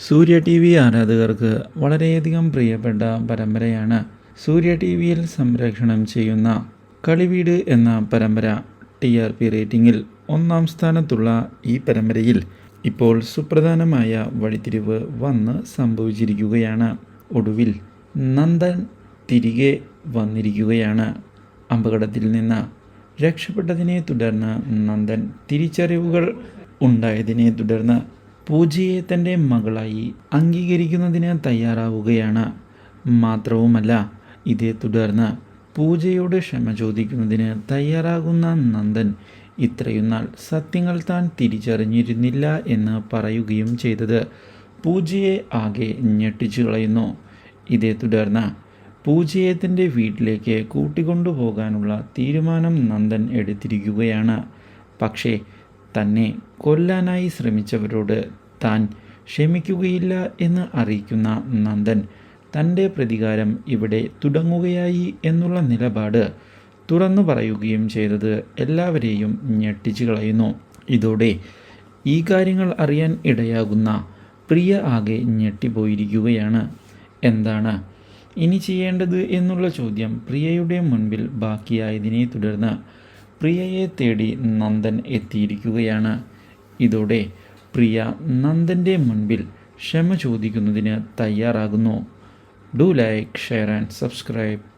സൂര്യ T V ആരാധകർക്ക് വളരെയധികം പ്രിയപ്പെട്ട പരമ്പരയാണ് സൂര്യ ടി വിയിൽ സംരക്ഷണം ചെയ്യുന്ന കളിവീട് എന്ന പരമ്പര ടി ആർ പി റേറ്റിംഗിൽ ഒന്നാം സ്ഥാനത്തുള്ള ഈ പരമ്പരയിൽ ഇപ്പോൾ സുപ്രധാനമായ വഴിത്തിരിവ് വന്ന് സംഭവിച്ചിരിക്കുകയാണ്. ഒടുവിൽ നന്ദൻ തിരികെ വന്നിരിക്കുകയാണ്. അപകടത്തിൽ നിന്ന് രക്ഷപ്പെട്ടതിനെ തുടർന്ന് നന്ദൻ തിരിച്ചറിവുകൾ ഉണ്ടായതിനെ തുടർന്ന് പൂജയെ തന്റെ മകളായി അംഗീകരിക്കുന്നതിന് തയ്യാറാവുകയാണ്. മാത്രവുമല്ല ഇതേ തുടർന്ന് പൂജയോട് ക്ഷമ ചോദിക്കുന്നതിന് തയ്യാറാകുന്ന നന്ദൻ ഇത്രയും നാൾ സത്യങ്ങൾ താൻ തിരിച്ചറിഞ്ഞിരുന്നില്ല എന്ന് പറയുകയും ചെയ്തത് പൂജയെ ആകെ ഞെട്ടിച്ചു കളയുന്നു. ഇതേ തുടർന്ന് പൂജയെ തന്റെ വീട്ടിലേക്ക് കൂട്ടിക്കൊണ്ടുപോകാനുള്ള തീരുമാനം നന്ദൻ എടുത്തിരിക്കുകയാണ്. പക്ഷേ തന്നെ കൊല്ലാനായി ശ്രമിച്ചവരോട് താൻ ക്ഷമിക്കുകയില്ല എന്ന് അറിയിക്കുന്ന നന്ദൻ തന്റെ പ്രതികാരം ഇവിടെ തുടങ്ങുകയായി എന്നുള്ള നിലപാട് തുറന്നു പറയുകയും ചെയ്തത് എല്ലാവരെയും ഞെട്ടിച്ചു കളയുന്നു. ഇതോടെ ഈ കാര്യങ്ങൾ അറിയാൻ ഇടയാകുന്ന പ്രിയ ആകെ ഞെട്ടിപ്പോയിരിക്കുകയാണ്. എന്താണ് ഇനി ചെയ്യേണ്ടത് എന്നുള്ള ചോദ്യം പ്രിയയുടെ മുൻപിൽ ബാക്കിയായതിനെ തുടർന്ന് പ്രിയയെ തേടി നന്ദൻ എത്തിയിരിക്കുകയാണ്. ഇതോടെ പ്രിയ നന്ദന്റെ മുൻപിൽ ക്ഷമ ചോദിക്കുന്നതിന് തയ്യാറാകുന്നു. Do like share and subscribe.